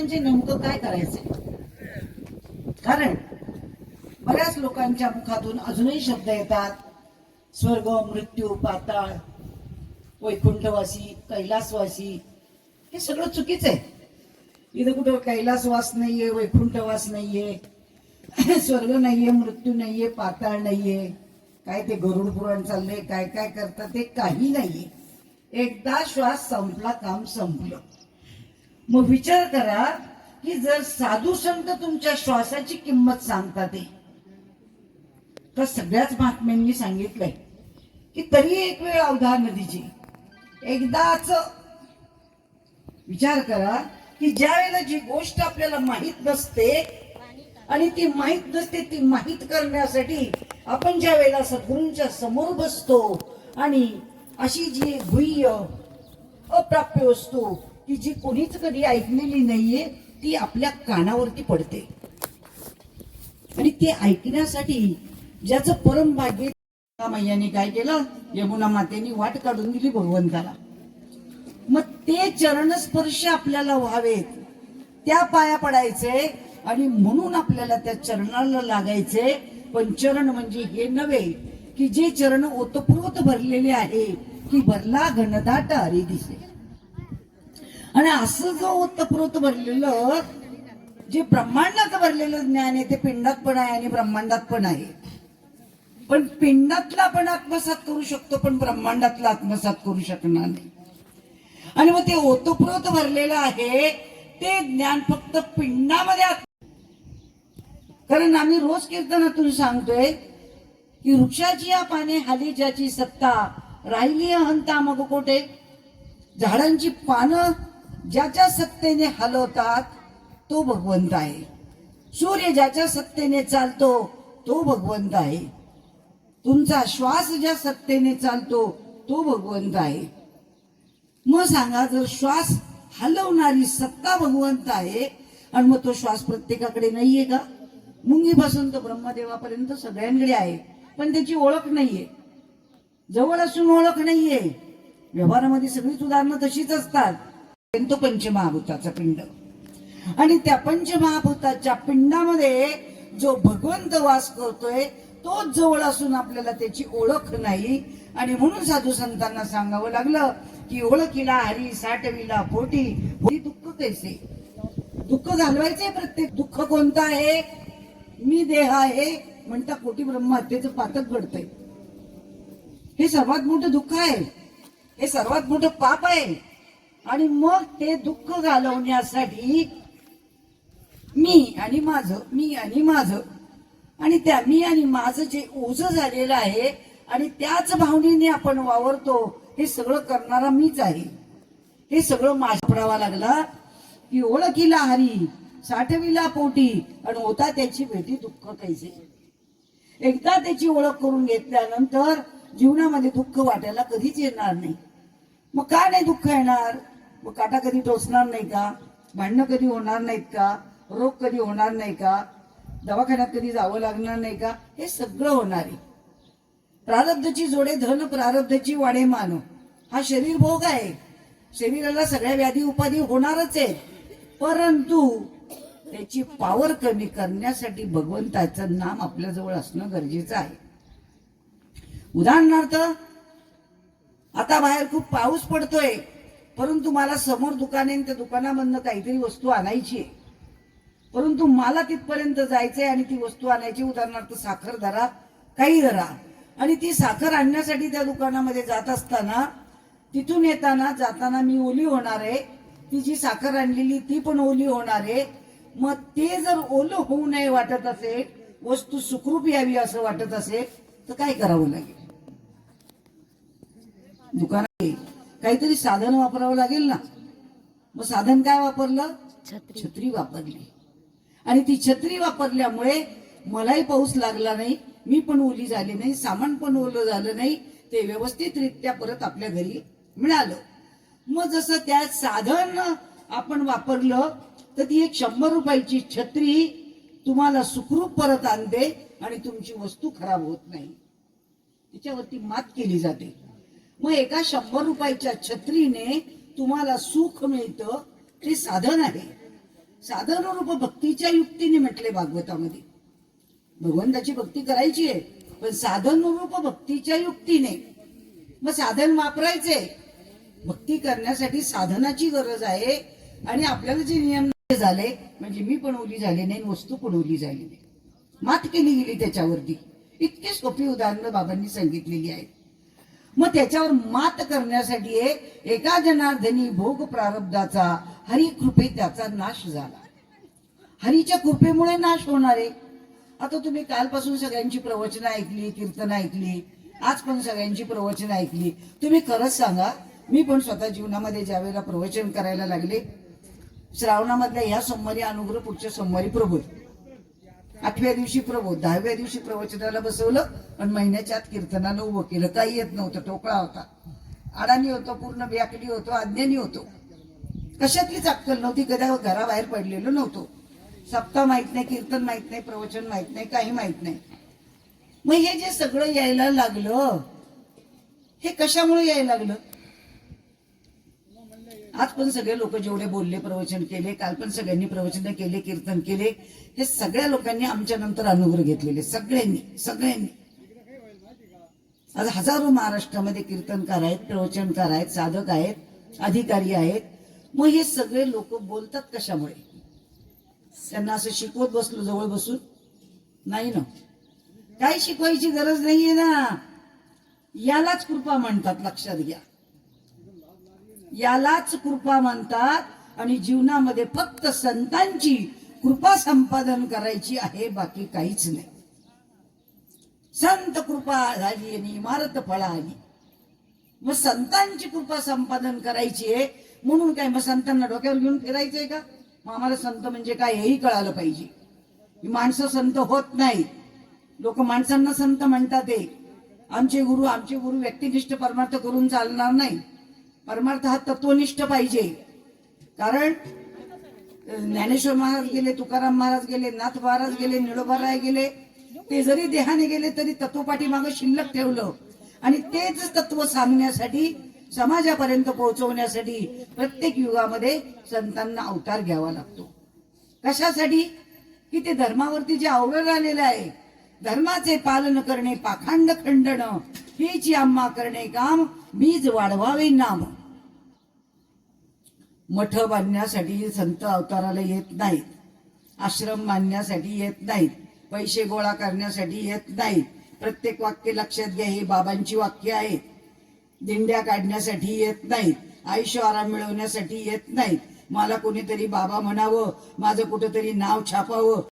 म्हणजे नेमकं काय करायचंय? कारण बऱ्याच लोकांच्या मुखातून अजूनही शब्द येतात स्वर्ग मृत्यू पाताळ वैकुंठवासी कैलासवासी हे सगळं चुकीचं आहे इथं कुठं कैलासवास नाहीये वैकुंठवास नाहीये स्वर्ग नाहीये मृत्यू नाहीये पाताळ नाहीये काय ते गरुड पुराण चाललंय काय काय करतात ते काही नाहीये. एकदा श्वास संपला काम संपलं. मग विचार करा की जर साधू संत तुमच्या श्वासाची किंमत सांगतात ते तर सगळ्याच महात्म्यांनी सांगितलंय. की तरी एक वेळ अवधार नदीची एकदाच विचार करा की ज्या वेळेला जी गोष्ट आपल्याला माहीत नसते आणि ती माहीत नसते ती माहीत करण्यासाठी आपण ज्या वेळेला सद्गुरूंच्या समोर बसतो आणि अशी जी गुह्य अप्राप्य वस्तू की जी कोणीच कधी ऐकलेली नाहीये ती आपल्या कानावरती पडते. आणि ते ऐकण्यासाठी ज्याचं परम भाग्य मैयाने काय केलं? यमुना मातेने वाट काढून दिली भगवंताला. मग ते चरणस्पर्श आपल्याला व्हावेत. त्या पाया पडायचे आणि म्हणून आपल्याला त्या चरणाला लागायचे. पण चरण म्हणजे हे नव्हे की जे चरण ओतप्रोत भरलेले आहे की भरला घनदाट हरी दिसे. आणि असं जो ओतप्रोत भरलेलं जे ब्रह्मांडात भरलेलं ज्ञान आहे ते पिंडात पण आहे आणि ब्रह्मांडात पण आहे. पण पिंडातला आपण आत्मसात करू शकतो पण ब्रह्मांडातला आत्मसात करू शकणार नाही. आणि मग ते ओतप्रोत भरलेलं आहे ते ज्ञान फक्त पिंडामध्ये कारण आम्ही रोज कीर्तनातून सांगतोय की वृक्षाची या पाने हाली ज्याची सत्ता राहिली हंता मग कोठे? झाडांची पानं ज्याच्या सत्तेने हलवतात तो भगवंत आहे. सूर्य ज्याच्या सत्तेने चालतो तो भगवंत आहे. तुमचा श्वास ज्या सत्तेने चालतो तो भगवंत आहे. मग सांगा जर श्वास हलवणारी सत्ता भगवंत आहे आणि मग तो श्वास प्रत्येकाकडे नाहीये का? मुंगीपासून तर ब्रह्मदेवापर्यंत सगळ्यांकडे आहे पण त्याची ओळख नाहीये. जवळ असून ओळख नाहीये. व्यवहारामध्ये सगळीच उदाहरणं तशीच असतात. तो पंचमहाभूताचा पिंड. आणि त्या पंचमहाभूताच्या पिंडामध्ये जो भगवंत वास करतोय तोच जवळ असून आपल्याला त्याची ओळख नाही. आणि म्हणून साधू संतांना सांगावं लागलं की ओळखीला हरी साठविला पोटी पोटी दुःख कैसे? दुःख घालवायचे प्रत्येक. दुःख कोणतं आहे? मी देह आहे म्हणता कोटी ब्रह्महत्येचं पातक घडतंय. हे सर्वात मोठं दुःख आहे. हे सर्वात मोठं पाप आहे. आणि मग ते दुःख घालवण्यासाठी मी आणि माझं मी आणि माझं. आणि त्या मी आणि माझं जे ओझ झालेलं आहे आणि त्याच भावनेने आपण वावरतो हे सगळं करणारा मीच आहे. हे सगळं माझ्या लागला. की ओळखीला हरी साठविला पोटी आणि होता त्याची भेटी दुःख कैसे? एकदा त्याची ओळख करून घेतल्यानंतर जीवनामध्ये दुःख वाटायला कधीच येणार नाही. मग का नाही दुःख येणार? मग काटा कधी टोचणार नाही का? भांडणं कधी होणार नाहीत का? रोग कधी होणार नाही का? दवाखान्यात कधी जावं लागणार नाही का? हे सगळं होणार आहे. प्रारब्धची जोडे धन प्रारब्धची वाडे मान हा शरीर भोग आहे. शरीराला सगळ्या व्याधी उपाधी होणारच आहे परंतु त्याची पावर कमी करण्यासाठी भगवंताचं नाम आपल्याजवळ असणं गरजेचं आहे. उदाहरणार्थ आता बाहेर खूप पाऊस पडतोय. परंतु मला समोर दुकाने त्या दुकानामधनं काहीतरी वस्तू आणायची आहे. परंतु मला तिथपर्यंत जायचंय आणि ती वस्तू आणायची उदाहरणार्थ साखर धरा काही धरा. आणि ती साखर आणण्यासाठी त्या दुकानामध्ये जात असताना तिथून येताना जाताना मी ओली होणार आहे. ती जी साखर आणलेली ती पण ओली होणार आहे. मग ते जर ओलं होऊ नये वाटत असेल वस्तू सुखरूप यावी असं वाटत असेल तर काय करावं लागेल? दुकान काहीतरी साधन वापरावं लागेल ना? मग साधन काय वापरलं? छत्री. वापरली. आणि ती छत्री वापरल्यामुळे मलाही पाऊस लागला नाही मी पण ओली झाली नाही सामान पण ओलं झालं नाही ते व्यवस्थितरित्या परत आपल्या घरी मिळालं. मग जसं त्या साधन आपण वापरलं तर ती एक शंभर रुपयाची छत्री तुम्हाला सुखरूप परत आणते आणि तुमची वस्तू खराब होत नाही. तिच्यावरती मात केली जाते. मग एका शंभर रुपयाच्या छत्रीने तुम्हाला सुख मिळतं ते साधन आहे. साधन रूप भक्तीच्या युक्तीने म्हटले भागवतामध्ये. भगवंताची भक्ती करायची आहे पण साधन रूप भक्तीच्या युक्तीने. मग साधन वापरायचे. भक्ती करण्यासाठी साधनाची गरज आहे आणि आपल्याला जे नियम झाले म्हणजे मी पण ओली झाले नाही वस्तू पण ओली झाली नाही. मात केली गेली त्याच्यावरती. इतकी सोपी उदाहरणं बाबांनी सांगितलेली आहेत. मग त्याच्यावर मात करण्यासाठी एक एका जनार्दनी भोग प्रारब्धाचा हरी कृपे त्याचा नाश झाला. हरीच्या कृपेमुळे नाश होणार आहे. आता तुम्ही कालपासून सगळ्यांची प्रवचनं ऐकली कीर्तन ऐकली आज पण सगळ्यांची प्रवचनं ऐकली. तुम्ही खरंच सांगा मी पण स्वतः जीवनामध्ये ज्यावेळेला प्रवचन करायला लागले श्रावणामधल्या ह्या सोमवारी अनुग्रह पुढच्या सोमवारी प्रबोध. आठव्या दिवशी प्रबोध दहाव्या दिवशी प्रवचनाला बसवलं आणि महिन्याच्या आत कीर्तनानं उभं केलं. काही येत नव्हतं टोकळा होता. अडाणी होतो पूर्ण व्याकडी होतो अज्ञानी होतो. कशातलीच अक्कल नव्हती कधी घराबाहेर पडलेलो नव्हतो. सप्ताह माहीत नाही कीर्तन माहीत नाही प्रवचन माहीत नाही काही माहीत नाही. मग हे जे सगळं यायला लागलं हे कशामुळे यायला लागलं? आज पण सगळे लोक जेवढे बोलले प्रवचन केले काल पण सगळ्यांनी प्रवचन केले कीर्तन केले हे सगळ्या लोकांनी आमच्या नंतर अनुग्रह घेतलेले सगळ्यांनी सगळ्यांनी. आज हजारो महाराष्ट्रामध्ये कीर्तनकार आहेत प्रवचनकार आहेत साधक आहेत अधिकारी आहेत. मग हे सगळे लोक बोलतात कशामुळे? त्यांना असं शिकवत बसलो जवळ बसून? नाही ना? काही शिकवायची गरज नाहीये ना? यालाच कृपा म्हणतात लक्षात घ्या. यालाच कृपा म्हणतात आणि जीवनामध्ये फक्त संतांची कृपा संपादन करायची आहे बाकी काहीच नाही. संत कृपा झाली आणि इमारत फळा आली मग संतांची कृपा संपादन करायची आहे म्हणून काय मग संतांना डोक्यावर घेऊन फिरायचंय का? मग आम्हाला संत म्हणजे काय हेही कळालं पाहिजे. माणसं संत होत नाही लोक माणसांना संत म्हणतात आमचे गुरु आमचे गुरु व्यक्तिनिष्ठ परमार्थ करून चालणार नाही परमार्थ हा तत्वनिष्ठ पाहिजे. कारण ज्ञानेश्वर महाराज गेले तुकाराम महाराज गेले नाथ महाराज गेले निळोबाराय गेले ते जरी देहाने गेले तरी तत्वपाठी मागं शिल्लक ठेवलं. आणि तेच तत्व सांगण्यासाठी समाजापर्यंत पोहोचवण्यासाठी प्रत्येक युगामध्ये संतांना अवतार घ्यावा लागतो. कशासाठी? की ते धर्मावरती जे अवघड आलेलं आहे धर्माचे पालन करणे पाखांड खंडण हीच आम्हा करणे काम मीच वाढवावे नाम. मठ बांधण्यासाठी संत अवताराला येत नाहीत. आश्रम बांधण्यासाठी येत नाहीत. पैसे गोळा करण्यासाठी येत नाहीत. प्रत्येक वाक्य लक्षात घ्या ही बाबांची वाक्य आहेत दिंड्या काढण्यासाठी येत नाहीत. आयुष्य आराम मिळवण्यासाठी येत नाहीत. मला कोणीतरी बाबा म्हणावं माझं कुठंतरी नाव छापावं.